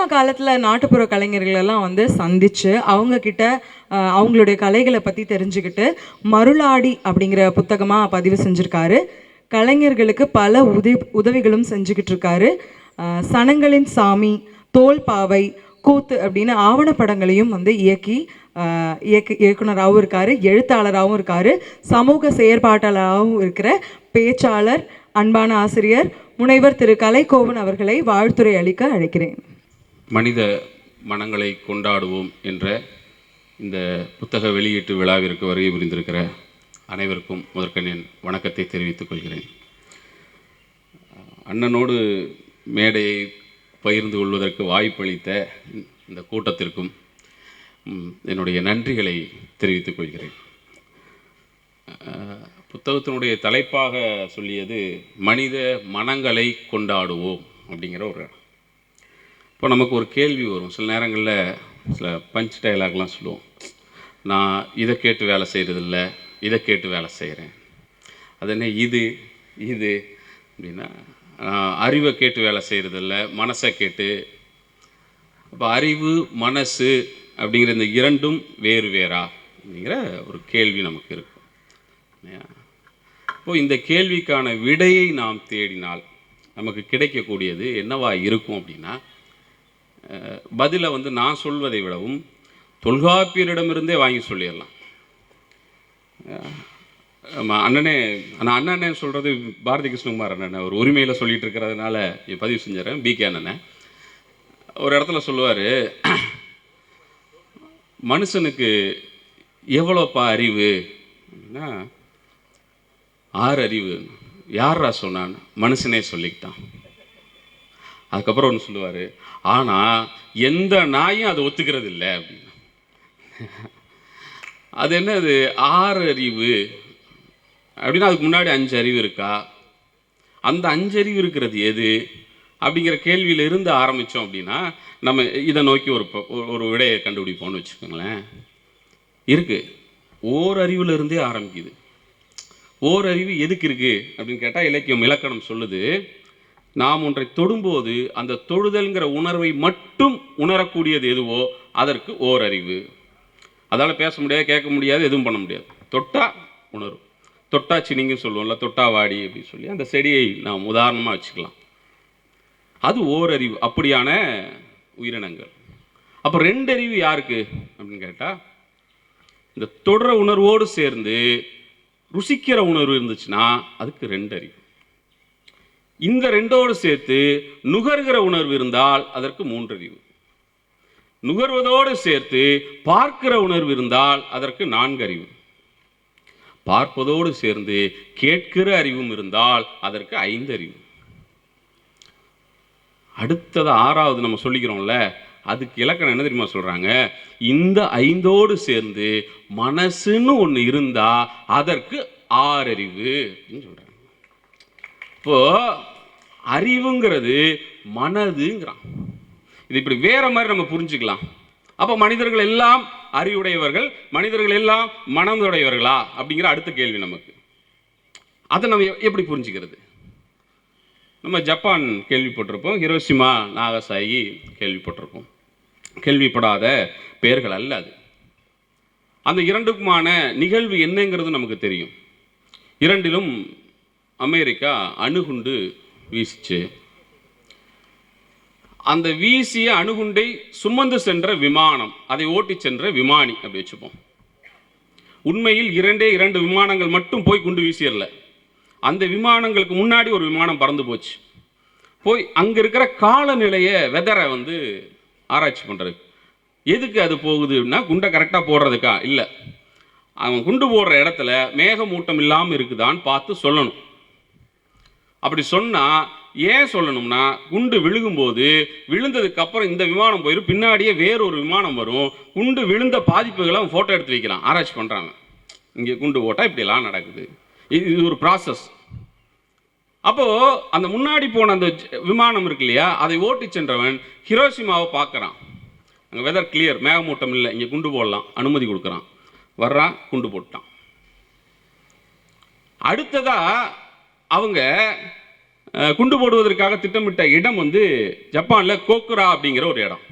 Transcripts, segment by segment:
Corona காலத்தில் நாட்டுப்புற கலைஞர்களெல்லாம் வந்து சந்தித்து அவங்கக்கிட்ட அவங்களுடைய கலைகளை பற்றி தெரிஞ்சுக்கிட்டு மருளாடி அப்படிங்கிற புத்தகமாக பதிவு செஞ்சுருக்காரு. கலைஞர்களுக்கு பல உதவி உதவிகளும் செஞ்சுக்கிட்டு இருக்காரு. சனங்களின் சாமி தோல் பாவை கூத்து அப்படின்னு ஆவணப்படங்களையும் வந்து இயக்கி இயக்கு இயக்குனராகவும் இருக்கார் எழுத்தாளராகவும் இருக்கார் சமூக செயற்பாட்டாளராகவும் இருக்கிற பேச்சாளர் அன்பான ஆசிரியர் முனைவர் திரு. கலைக்கோவன் அவர்களை வாழ்த்துறை அளிக்க அழைக்கிறேன். மனித மனங்களை கொண்டாடுவோம் என்ற இந்த புத்தக வெளியீட்டு விழாவிற்கு வருகை புரிந்திருக்கிற அனைவருக்கும் முதற்கண் என் வணக்கத்தை தெரிவித்துக் கொள்கிறேன். அண்ணனோடு மேடையை பகிர்ந்து கொள்வதற்கு வாய்ப்பளித்த இந்த கூட்டத்திற்கும் என்னுடைய நன்றிகளை தெரிவித்துக் கொள்கிறேன். புத்தகத்தினுடைய தலைப்பாக சொல்லியது மனித மனங்களை கொண்டாடுவோம் அப்படிங்கிற ஒரு இப்போ நமக்கு ஒரு கேள்வி வரும். சில நேரங்களில் சில பஞ்ச் டைலாக்லாம் சொல்லுவோம். நான் இதை கேட்டு வேலை செய்கிறதில்ல இதை கேட்டு வேலை செய்கிறேன் அது என்ன இது இது அப்படின்னா அறிவை கேட்டு வேலை செய்கிறதில்ல மனசை கேட்டு. அப்போ அறிவு மனசு அப்படிங்கிற இந்த இரண்டும் வேறு வேறா அப்படிங்கிற ஒரு கேள்வி நமக்கு இருக்கும். இப்போ இந்த கேள்விக்கான விடையை நாம் தேடினால் நமக்கு கிடைக்கக்கூடியது என்னவா இருக்கும் அப்படின்னா பதிலை வந்து நான் சொல்வதை விடவும் தொல்காப்பியரிடமிருந்தே வாங்கி சொல்லிடலாம். ஆமாம் அண்ணனே நான் அண்ணனே சொல்கிறது பாரதி கிருஷ்ணகுமார் அண்ணனை. ஒரு உரிமையில் சொல்லிட்டு இருக்கிறதுனால பதிவு செஞ்சுறேன் பிகே அண்ணனை. ஒரு இடத்துல சொல்லுவார் மனுஷனுக்கு எவ்வளோப்பா அறிவு? அப்படின்னா ஆறு அறிவு. யாரா சொன்னான்? மனுஷனே சொல்லிக்கிட்டான். அதுக்கப்புறம் ஒன்று சொல்லுவார் ஆனால் எந்த நாயும் அதை ஒத்துக்கிறது இல்லை அப்படின்னு அது என்னது? ஆறு அறிவு. அப்படின்னா அதுக்கு முன்னாடி அஞ்சு அறிவு இருக்கா? அந்த அஞ்சு அறிவு இருக்கிறது எது? அப்படிங்கிற கேள்வியில் இருந்து ஆரம்பித்தோம் அப்படின்னா நம்ம இதை நோக்கி ஒரு ஒரு- விடையை கண்டுபிடிப்போம்னு வச்சுக்கோங்களேன். இருக்குது ஓர் அறிவிலிருந்தே ஆரம்பிக்குது. ஓர் அறிவு எதுக்கு இருக்குது அப்படின்னு கேட்டால் இலக்கியம் இலக்கணம் சொல்லுது. நாம் ஒன்றை தொடும்போது அந்த தொடுதல்ங்கிற உணர்வை மட்டும் உணரக்கூடியது எதுவோ அதற்கு ஓரறிவு. அதால் பேச முடியாது கேட்க முடியாது எதுவும் பண்ண முடியாது. தொட்டா உணரும். தொட்டா சினிங்கன்னு சொல்லுவோம்ல தொட்டா வாடி அப்படின்னு சொல்லி அந்த செடியை நாம் உதாரணமாக வச்சுக்கலாம். அது ஓரறிவு அப்படியான உயிரினங்கள். அப்போ ரெண்டு அறிவு யாருக்கு அப்படின்னு கேட்டால் இந்த தொடர உணர்வோடு சேர்ந்து ருசிக்கிற உணர்வு இருந்துச்சுன்னா அதுக்கு ரெண்டு அறிவு இந்த ரெண்டோடு சேர்த்து நுகர்கிற உணர்வு இருந்தால் அதற்கு மூன்றறிவு. நுகர்வதோடு சேர்த்து பார்க்கிற உணர்வு இருந்தால் அதற்கு நான்கறிவு. பார்ப்பதோடு சேர்ந்து கேட்கிற அறிவும் இருந்தால் அதற்கு ஐந்தறிவு. அடுத்தது ஆறாவது நம்ம சொல்லிக்கிறோம்ல அதுக்கு இலக்கணம் என்ன தெரியுமா சொல்கிறாங்க இந்த ஐந்தோடு சேர்ந்து மனசுன்னு ஒன்று இருந்தால் அதற்கு ஆறறிவு அப்படின்னு சொல்கிறாங்க இப்போ அறிவுங்கிறது மனதுங்கிறான். இது இப்படி வேற மாதிரி நம்ம புரிஞ்சுக்கலாம். அப்போ மனிதர்கள் எல்லாம் அறிவுடையவர்கள் மனிதர்கள் எல்லாம் மனதுடையவர்களா? அப்படிங்கிற அடுத்த கேள்வி நமக்கு. அதை நம்ம எப்படி புரிஞ்சுக்கிறது? நம்ம ஜப்பான் கேள்விப்பட்டிருப்போம் ஹிரோசிமா நாகசாயி கேள்விப்பட்டிருப்போம் கேள்விப்படாத பெயர்கள் அல்ல அது. அந்த இரண்டுக்குமான நிகழ்வு என்னங்கிறது நமக்கு தெரியும். இரண்டிலும் அமெரிக்கா அணுகுண்டு வீசிச்சு. அந்த வீசிய அணுகுண்டை சுமந்து சென்ற விமானம் அதை ஓட்டிச் சென்ற விமானி அப்படி வச்சுப்போம். உண்மையில் இரண்டே இரண்டு விமானங்கள் மட்டும் போய் குண்டு வீசியறல அந்த விமானங்களுக்கு முன்னாடி ஒரு விமானம் பறந்து போச்சு. போய் அங்கே இருக்கிற காலநிலையை வெதரை வந்து ஆராய்ச்சி பண்ணுறது எதுக்கு அது போகுதுன்னா குண்டை கரெக்டாக போடுறதுக்கா? இல்லை. அவன் குண்டு போடுற இடத்துல மேகமூட்டம் இல்லாமல் இருக்குதான்னு பார்த்து சொல்லணும். அப்படி சொன்னால் ஏன் சொல்லணும்னா குண்டு விழுகும்போது விழுந்ததுக்கு அப்புறம் இந்த விமானம் போயிடும் பின்னாடியே வேறொரு விமானம் வரும். குண்டு விழுந்த பாதிப்புகளை ஃபோட்டோ எடுத்து வைக்கிறான். ஆராய்ச்சி பண்ணுறாங்க இங்கே குண்டு போட்டால் இப்படிலாம் நடக்குது. இது இது ஒரு ப்ராசஸ் அப்போது அந்த முன்னாடி போன அந்த விமானம் இருக்கு இல்லையா? அதை ஓட்டி சென்றவன் ஹிரோஷிமாவை பார்க்குறான். அங்கே வெதர் கிளியர் மேகமூட்டம் இல்லை. இங்கே குண்டு போடலாம். அனுமதி கொடுக்குறான். வர்றான் குண்டு போட்டான். அடுத்ததாக அவங்க குண்டு போடுவதற்காக திட்டமிட்ட இடம் வந்து ஜப்பானில் கோக்குரா அப்படிங்கிற ஒரு இடம்.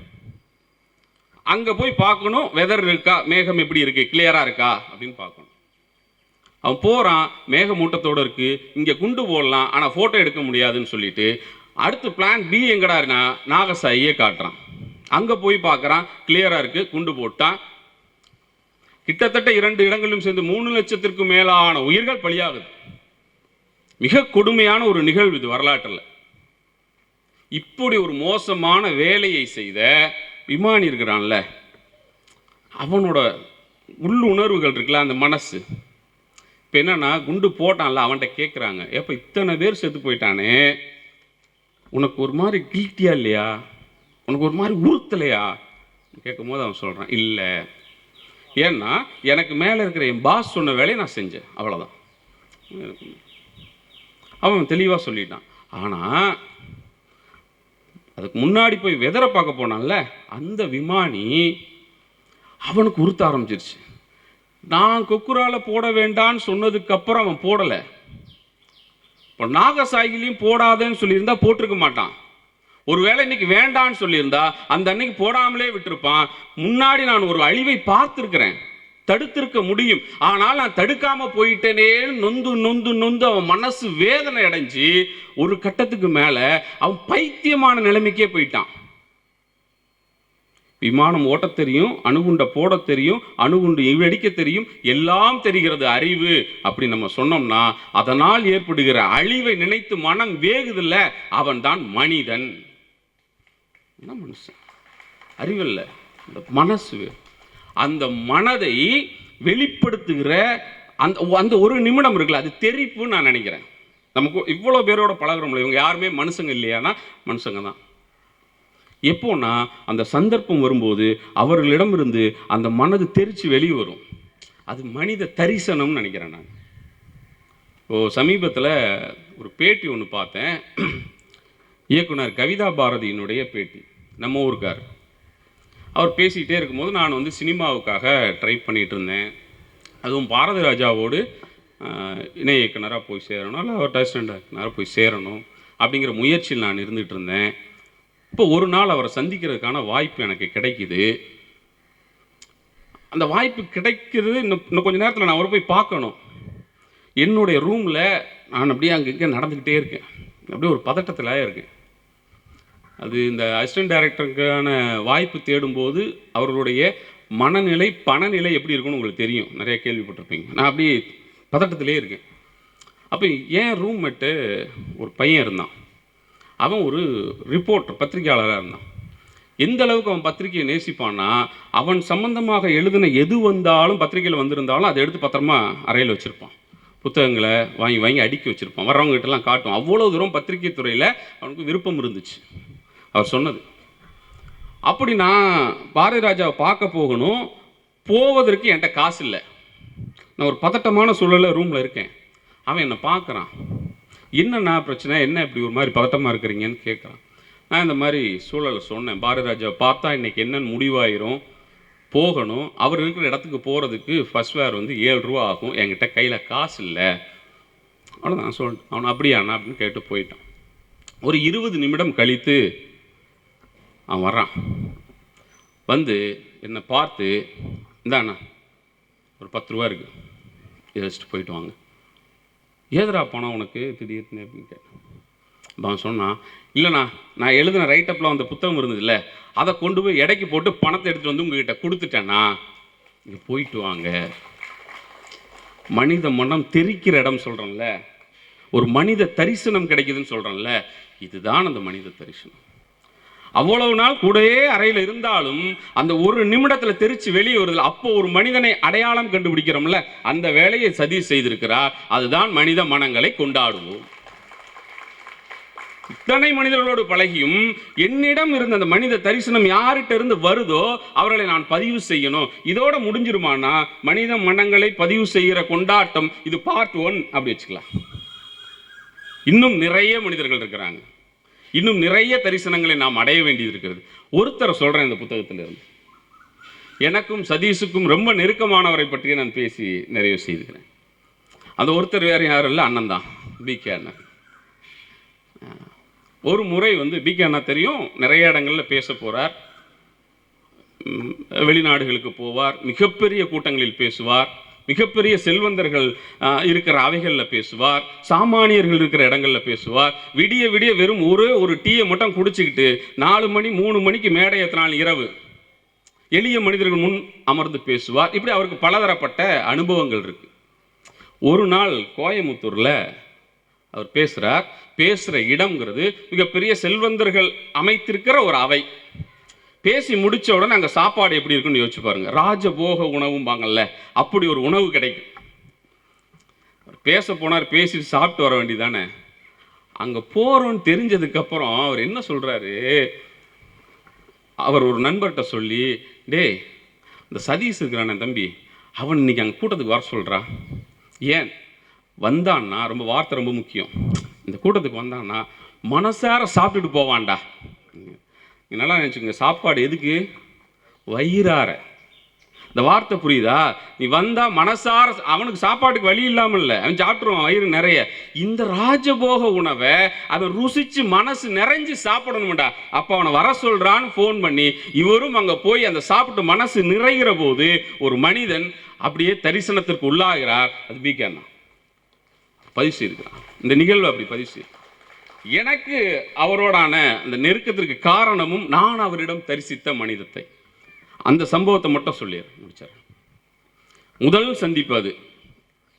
அங்கே போய் பார்க்கணும் வெதர் இருக்கா மேகம் எப்படி இருக்குது கிளியராக இருக்கா அப்படின்னு பார்க்கணும். அவன் போகிறான் மேகமூட்டத்தோடு இருக்கு இங்கே குண்டு போடலாம் ஆனால் ஃபோட்டோ எடுக்க முடியாதுன்னு சொல்லிட்டு அடுத்து பிளான் பி எங்கடாருனா நாகசாயியே காட்டுறான். அங்கே போய் பார்க்குறான் கிளியராக இருக்குது குண்டு போட்டான். கிட்டத்தட்ட இரண்டு இடங்களிலும் சேர்ந்து மூணு லட்சத்திற்கும் மேலான உயிர்கள் பலியாகுது. மிக கொடுமையான ஒரு நிகழ்வு இது வரலாற்றில். இப்படி ஒரு மோசமான வேலையை செய்த விமானி இருக்கிறான்ல அவனோட உள்ளுணர்வுகள் இருக்குல்ல அந்த மனசு. இப்போ என்னென்னா குண்டு போட்டான்ல அவன்கிட்ட கேட்குறாங்க எப்போ இத்தனை பேர் செத்து போயிட்டானே. உனக்கு ஒரு மாதிரி கில்ட்டியா இல்லையா? உனக்கு ஒரு மாதிரி உறுத்தலையா? கேட்கும் போது அவன் சொல்கிறான் இல்லை. ஏன்னா எனக்கு மேலே இருக்கிற என் பாஸ் சொன்ன வேலையை நான் செஞ்சேன். அவ்வளோதான் அவன் தெளிவாக சொல்லிட்டான். ஆனால் அதுக்கு முன்னாடி போய் வெதரை பார்க்க போனான்ல அந்த விமானி அவனுக்கு உறுத்த ஆரம்பிச்சிருச்சு. நான் கொக்குரால போட வேண்டான்னு சொன்னதுக்கப்புறம் அவன் போடலை. இப்போ நாகசாயிலையும் போடாதேன்னு சொல்லியிருந்தா போட்டிருக்க மாட்டான். ஒருவேளை இன்னைக்கு வேண்டான்னு சொல்லியிருந்தா அந்த அன்னைக்கு போடாமலே விட்டிருப்பான். முன்னாடி நான் ஒரு அழிவை பார்த்துருக்கிறேன். தடுத்திருக்க முடியும். ஆனால் நான் தடுக்காம போயிட்டேனேன்னு நொந்து நொந்து நொந்து அவன் மனசு வேதனை அடைஞ்சு ஒரு கட்டத்துக்கு மேலே அவன் பைத்தியமான நிலைமைக்கே போயிட்டான். விமானம் ஓட்ட தெரியும் அணுகுண்டை போடத் தெரியும் அணுகுண்டு வெடிக்க தெரியும் எல்லாம் தெரிகிறது அறிவு. அப்படி நம்ம சொன்னோம்னா அதனால் ஏற்படுகிற அழிவை நினைத்து மனம் வேகுதில்ல அவன் தான் மனிதன். என்ன மனுஷன்? அறிவில்லை. இந்த மனசு அந்த மனதை வெளிப்படுத்துகிற அந்த அந்த ஒரு நிமிடம் இருக்குல்ல அது தெரிப்புன்னு நான் நினைக்கிறேன். நமக்கு இவ்வளோ பேரோட பழகுறோம்ல இவங்க யாருமே மனுஷங்க இல்லையானா? மனுஷங்க தான். எப்போனா அந்த சந்தர்ப்பம் வரும்போது அவர்களிடமிருந்து அந்த மனது தெரித்து வெளியே வரும். அது மனித தரிசனம்னு நினைக்கிறேன் நான். இப்போ சமீபத்தில் ஒரு பேட்டி ஒன்று பார்த்தேன். இயக்குனர் கவிதா பாரதியினுடைய பேட்டி. நம்ம ஊருக்கார். அவர் பேசிக்கிட்டே இருக்கும்போது நான் வந்து சினிமாவுக்காக ட்ரை பண்ணிகிட்டு இருந்தேன் அதுவும் பாரதி ராஜாவோடு ஆஹ், இணை இயக்குனராக போய் சேரணும் இல்லை அவர் அசிஸ்டன்ட் இயக்குனராக போய் சேரணும் அப்படிங்கிற முயற்சியில் நான் இருந்துகிட்டு இருந்தேன் இப்போ ஒரு நாள் அவரை சந்திக்கிறதுக்கான வாய்ப்பு எனக்கு கிடைக்கிது. அந்த வாய்ப்பு கிடைக்கிறது இன்னும் இன்னும் கொஞ்ச நேரத்தில் நான் அவரை போய் பார்க்கணும். என்னுடைய ரூமில் நான் அப்படியே அங்கே இங்கே நடந்துக்கிட்டே இருக்கேன். அப்படியே ஒரு பதட்டத்தில் இருக்கேன். அது இந்த அசிஸ்டன்ட் டைரக்டருக்கான வாய்ப்பு தேடும்போது அவர்களுடைய மனநிலை பணநிலை எப்படி இருக்கும்னு உங்களுக்கு தெரியும். நிறைய கேள்விப்பட்டிருப்பீங்க. நான் அப்படியே பதட்டத்திலே இருக்கேன். அப்போ ஏன் ரூம்மேட்டு ஒரு பையன் இருந்தான். அவன் ஒரு ரிப்போர்ட்டர் பத்திரிகையாளராக இருந்தான். எந்த அளவுக்கு அவன் பத்திரிகையை நேசிப்பான்னா அவன் சம்பந்தமாக எழுதின எது வந்தாலும் பத்திரிகையில் வந்திருந்தாலும் அதை எடுத்து பத்திரமா அறையில் வச்சுருப்பான். புத்தகங்களை வாங்கி வாங்கி அடுக்கி வச்சுருப்பான். வர்றவங்ககிட்டலாம் காட்டும். அவ்வளோ தூரம் பத்திரிகை துறையில் அவனுக்கு விருப்பம் இருந்துச்சு. அவர் சொன்னது. அப்படி நான் பாரதி ராஜாவை பார்க்க போகணும் போவதற்கு என்கிட்ட காசு இல்லை. நான் ஒரு பதட்டமான சூழலில் ரூமில் இருக்கேன். அவன் என்னை பார்க்குறான். என்னண்ணா பிரச்சனை? என்ன இப்படி ஒரு மாதிரி பதட்டமாக இருக்கிறீங்கன்னு கேட்குறான். நான் இந்த மாதிரி சூழலை சொன்னேன். பாரதி ராஜாவை பார்த்தா இன்றைக்கி என்னென்னு முடிவாயிரும். போகணும். அவர் இருக்கிற இடத்துக்கு போகிறதுக்கு ஃபர்ஸ்ட் வேர் வந்து ஏழு ரூபா ஆகும். என்கிட்ட கையில் காசு இல்லை. அவ்வளோ நான் அவன் அப்படியாண்ணா அப்படின்னு கேட்டு போயிட்டான். ஒரு இருபது நிமிடம் கழித்து அவன் வர்றான். வந்து என்னை பார்த்து இந்தாண்ணா ஒரு பத்து ரூபா இருக்குது இதை வச்சுட்டு போயிட்டு வாங்க. ஏதுடா பணம் உனக்கு திடீர்னு அப்படின்னு கேட்டேன். அவன் சொன்னான் இல்லைண்ணா நான் எழுதின ரைட்டப்பில் அந்த புத்தகம் இருந்ததுல்ல அதை கொண்டு போய் இடைக்கு போட்டு பணத்தை எடுத்துகிட்டு வந்து உங்ககிட்ட கொடுத்துட்டேண்ணா. இங்கே போயிட்டு வாங்க. மனித மனம் தெரிக்கிற இடம் சொல்கிறேன்ல ஒரு மனித தரிசனம் கிடைக்குதுன்னு சொல்கிறேன்ல இதுதான் அந்த மனித தரிசனம். அவ்வளவு நாள் கூடவே அறையில் இருந்தாலும் அந்த ஒரு நிமிடத்தில் தெரிச்சு வெளியே வருதில்ல அப்போ ஒரு மனிதனை அடையாளம் கண்டுபிடிக்கிறோம்ல அந்த வேலையை சதி செய்திருக்கிறார். அதுதான் மனித மனங்களை கொண்டாடுவோம். இத்தனை மனிதர்களோடு பழகியும் என்னிடம் இருந்த அந்த மனித தரிசனம் யார்கிட்ட இருந்து வருதோ அவர்களை நான் பதிவு செய்யணும். இதோட முடிஞ்சிருமானா? மனித மனங்களை பதிவு செய்கிற கொண்டாட்டம் இது பார்ட் ஒன் அப்படி வச்சுக்கலாம். இன்னும் நிறைய மனிதர்கள் இருக்கிறாங்க. இன்னும் நிறைய தரிசனங்களை நாம் அடைய வேண்டியது இருக்கிறது ஒருத்தரை சொல்கிறேன் இந்த புத்தகத்தில் இருந்து எனக்கும் சதீஷுக்கும் ரொம்ப நெருக்கமானவரை பற்றி நான் பேசி நிறைவு செய்துக்கிறேன். அந்த ஒருத்தர் வேறு யாரும் இல்லை அண்ணன் தான் பி கே அண்ணன். ஒரு முறை வந்து பிகே அண்ணா தெரியும் நிறைய இடங்களில் பேச போகிறார் வெளிநாடுகளுக்கு போவார் மிகப்பெரிய கூட்டங்களில் பேசுவார். மிகப்பெரிய செல்வந்தர்கள் இருக்கிற அவைகளில் பேசுவார் சாமானியர்கள் இருக்கிற இடங்களில் பேசுவார். விடிய விடிய வெறும் ஒரே ஒரு டீயை மட்டும் குடிச்சுக்கிட்டு நாலு மணி மூணு மணிக்கு மேடை ஏற்றினால் இரவு. எளிய மனிதர்கள் முன் அமர்ந்து பேசுவார். இப்படி அவருக்கு பலதரப்பட்ட அனுபவங்கள் இருக்கு. ஒரு நாள் கோயமுத்தூரில் அவர் பேசுகிறார் பேசுகிற இடம்ங்கிறது மிகப்பெரிய செல்வந்தர்கள் அமைத்திருக்கிற ஒரு அவை. பேசி முடித்த உடனே அங்கே சாப்பாடு எப்படி இருக்குன்னு யோசிச்சு பாருங்க. ராஜபோக உணவும்பாங்கல்ல அப்படி ஒரு உணவு கிடைக்கும். அவர் பேச போனார் பேசிட்டு சாப்பிட்டு வர வேண்டியதானே அங்கே போகிறோன்னு தெரிஞ்சதுக்கப்புறம் அவர் என்ன சொல்கிறாரு அவர் ஒரு நண்பர்கிட்ட சொல்லி டேய் இந்த சதீஷ் இருக்கிறானே தம்பி அவன் இன்னைக்கு அங்கே கூட்டத்துக்கு வர சொல்கிறான் ஏன்? வந்தான்னா ரொம்ப வார்த்தை ரொம்ப முக்கியம். இந்த கூட்டத்துக்கு வந்தான்னா மனசார சாப்பிட்டுட்டு போவான்டா. நல்லா நினச்சிக்கோங்க. சாப்பாடு எதுக்கு? வயிறார. இந்த வார்த்தை புரியுதா? நீ வந்தால் மனசார அவனுக்கு சாப்பாட்டுக்கு வழி இல்லாமல் இல்லை அவன் சாப்பிட்ருவான் வயிறு நிறைய. இந்த ராஜபோக உணவை அவன் ருசித்து மனசு நிறைஞ்சு சாப்பிடணும்டா. அப்போ அவனை வர சொல்கிறான்னு ஃபோன் பண்ணி இவரும் அங்கே போய் அந்த சாப்பிட்டு மனசு நிறைகிற போது ஒரு மனிதன் அப்படியே தரிசனத்திற்கு உள்ளாகிறார். அது பிகேண்ணா பதிவு செய்திருக்கிறான். இந்த நிகழ்வு அப்படி பதிவு செய்யும் எனக்கு அவரோடான அந்த நெருக்கத்திற்கு காரணமும் நான் அவரிடம் தரிசித்த மனிதத்தை. அந்த சம்பவத்தை மட்டும் சொல்லிடுறேன் முடிச்சார். முதல் சந்திப்பு அது.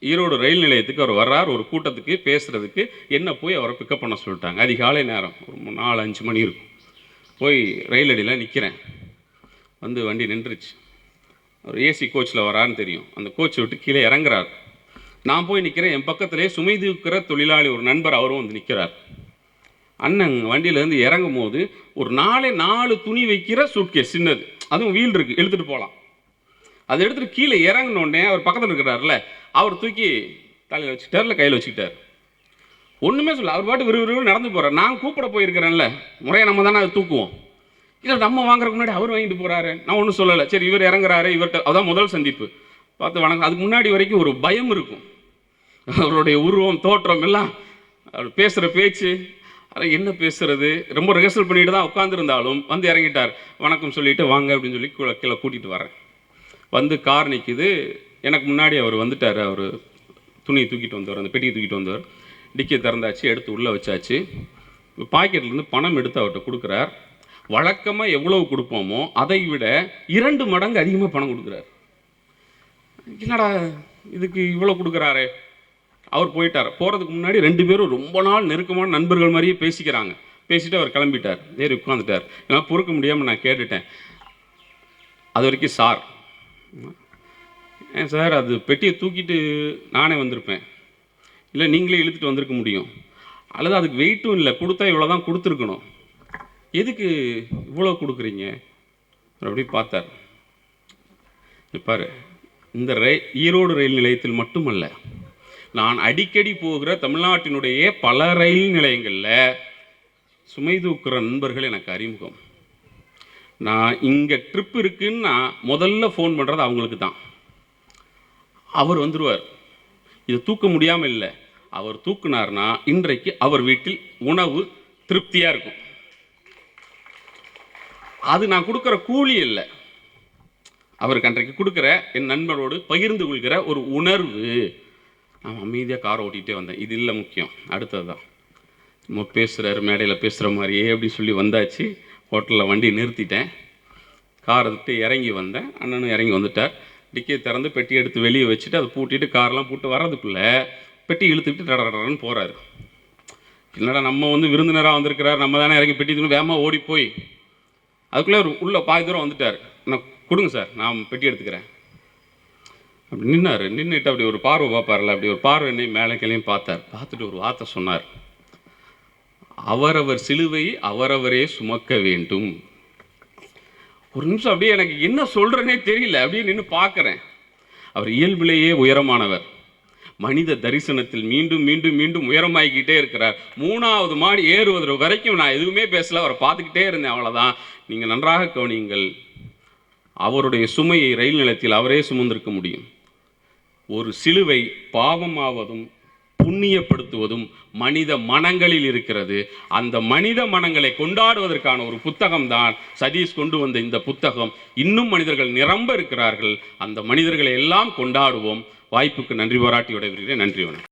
ஈரோடு ரயில் நிலையத்துக்கு அவர் வர்றார். ஒரு கூட்டத்துக்கு பேசுகிறதுக்கு என்ன போய் அவரை பிக்கப் பண்ண சொல்லிட்டாங்க. அதிகாலை நேரம் ஒரு நாலு அஞ்சு மணி இருக்கும். போய் ரயில் அடியில் நிற்கிறேன் வந்து வண்டி நின்றுச்சு. அவர் ஏசி கோச்சில் வரான்னு தெரியும். அந்த கோச்சை விட்டு கீழே இறங்குறார். நான் போய் நிற்கிறேன் என் பக்கத்திலே சுமை தூக்கிற தொழிலாளி ஒரு நண்பர் அவரும் வந்து நிற்கிறார் அண்ணன் வண்டியிலேருந்து இறங்கும் போது ஒரு நாலே நாலு துணி வைக்கிற சூட்கேஸ் சின்னது. அதுவும் வீல் இருக்குது எடுத்துகிட்டு போகலாம் அதை எடுத்துகிட்டு கீழே இறங்கினோடனே அவர் பக்கத்தில் இருக்கிறார்ல அவர் தூக்கி தலையில் வச்சுக்கிட்டார் இல்லை கையில் வச்சுக்கிட்டார். ஒன்றுமே சொல்ல அவர் பாட்டு விறுவிறு நடந்து போகிறார் நான் கூப்பிட போயிருக்கிறேன்ல முறையை நம்ம தானே அதை தூக்குவோம். இல்லை நம்ம வாங்குறதுக்கு முன்னாடி அவர் வாங்கிட்டு போகிறாரு நான் ஒன்றும் சொல்லலை. சரி இவர் இறங்குறாரு இவர்கிட்ட அதான் முதல் சந்திப்பு. பார்த்து வணக்கம். அதுக்கு முன்னாடி வரைக்கும் ஒரு பயம் இருக்கும். அவருடைய உருவம் தோற்றம் எல்லாம் அவர் பேசுகிற பேச்சு அது என்ன பேசுறது? ரொம்ப ரிஹர்சல் பண்ணிட்டு தான் உட்காந்துருந்தாலும் வந்து இறங்கிட்டார். வணக்கம் சொல்லிட்டு வாங்க அப்படின்னு சொல்லி கீழே கீழே கூட்டிகிட்டு வரேன் வந்து கார் நிற்கிது எனக்கு முன்னாடி அவர் வந்துட்டார். அவர் துணியை தூக்கிட்டு வந்தவர் அந்த பெட்டியை தூக்கிட்டு வந்தவர். டிக்கியை திறந்தாச்சு எடுத்து உள்ளே வச்சாச்சு. பாக்கெட்லேருந்து பணம் எடுத்து அவர்கிட்ட கொடுக்குறார். வழக்கமாக எவ்வளவு கொடுப்போமோ அதை விட இரண்டு மடங்கு அதிகமாக பணம் கொடுக்குறார். என்னடா இதுக்கு இவ்வளோ கொடுக்குறாரே? அவர் போயிட்டார். போகிறதுக்கு முன்னாடி ரெண்டு பேரும் ரொம்ப நாள் நெருக்கமான நண்பர்கள் மாதிரியே பேசிக்கிறாங்க. பேசிட்டு அவர் கிளம்பிட்டார். ஏறி உட்காந்துட்டார் என்னால் பொறுக்க முடியாமல் நான் கேட்டுட்டேன். அது வரைக்கும் சார். ஏன் சார் அது பெட்டியை தூக்கிட்டு நானே வந்திருப்பேன். இல்லை நீங்களே இழுத்துட்டு வந்திருக்க முடியும். அல்லது அதுக்கு வெயிட்டும் இல்லை. கொடுத்தா இவ்வளோ தான் கொடுத்துருக்கணும். எதுக்கு இவ்வளோ கொடுக்குறீங்க? அப்படி பார்த்தார். இங்க பாரு. இந்த ரயில் ஈரோடு ரயில் நிலையத்தில் மட்டுமல்ல நான் அடிக்கடி போகிற தமிழ்நாட்டினுடைய பல ரயில் நிலையங்களில் சுமை தூக்குற நண்பர்கள் எனக்கு அறிமுகம். நான் இங்கே ட்ரிப் இருக்குன்னு நான் முதல்ல ஃபோன் பண்ணுறது அவங்களுக்கு தான் அவர் வந்துடுவார் இதை தூக்க முடியாமல் இல்லை. அவர் தூக்குனார்னா இன்றைக்கு அவர் வீட்டில் உணவு திருப்தியாக இருக்கும். அது நான் கொடுக்குற கூலி இல்லை. அவருக்கு அன்றைக்கு கொடுக்குற என் நண்பரோடு பகிர்ந்து கொள்கிற ஒரு உணர்வு. நான் அமைதியாக காரை ஓட்டிகிட்டே வந்தேன். இது இல்லை முக்கியம். அடுத்தது தான் நம்ம பேசுகிறாரு மேடையில் பேசுகிற மாதிரியே அப்படி சொல்லி வந்தாச்சு. ஹோட்டலில் வண்டி நிறுத்திட்டேன். காரை விட்டு இறங்கி வந்தேன். அண்ணனும் இறங்கி வந்துட்டார். டிக்கியை திறந்து பெட்டி எடுத்து வெளியே வச்சுட்டு அதை பூட்டிட்டு கார்லாம் பூட்டு வர்றதுக்குள்ளே பெட்டி இழுத்துக்கிட்டு டடன்னு போகிறாரு என்னடா நம்ம வந்து விருந்தினராக வந்திருக்கிறார். நம்ம தானே இறங்கி பெட்டி தூக்கி வேகமாக ஓடி போய். அதுக்குள்ளே ஒரு உள்ளே பாதி தூரம் வந்துட்டார். நான் கொடுங்க சார். நான் பெட்டி எடுத்துக்கிறேன். அப்படி நின்னார். நின்றுட்டு அப்படி ஒரு பார்வை பார்ப்பார்ல அப்படி ஒரு பார்வை என்னை மேலே கிளையும் பார்த்தார். பார்த்துட்டு ஒரு வார்த்தை சொன்னார். அவரவர் சிலுவை அவரவரே சுமக்க வேண்டும். ஒரு நிமிஷம் அப்படியே எனக்கு என்ன சொல்கிறேனே தெரியல. அப்படியே நின்று பார்க்குறேன். அவர் இயல்பிலேயே உயரமானவர். மனித தரிசனத்தில் மீண்டும் மீண்டும் மீண்டும் உயரமாகிக்கிட்டே இருக்கிறார். மூணாவது மாடி ஏறுவது வரைக்கும் நான் எதுவுமே பேசல. அவரை பார்த்துக்கிட்டே இருந்தேன். அவ்வளோதான் நீங்கள் நன்றாக கவனியுங்கள். அவருடைய சுமையை ரயில் நிலையத்தில் அவரே சுமந்திருக்க முடியும். ஒரு சிலுவை பாவமாவதும் புண்ணியப்படுத்துவதும் மனித மனங்களில் இருக்கிறது. அந்த மனித மனங்களை கொண்டாடுவதற்கான ஒரு புத்தகம் தான் சதீஷ் கொண்டு வந்த இந்த புத்தகம். இன்னும் மனிதர்கள் நிரம்ப இருக்கிறார்கள். அந்த மனிதர்களை எல்லாம் கொண்டாடுவோம். வாய்ப்புக்கு நன்றி பாராட்டி விடைபெறுகிறேன். நன்றி வணக்கம்.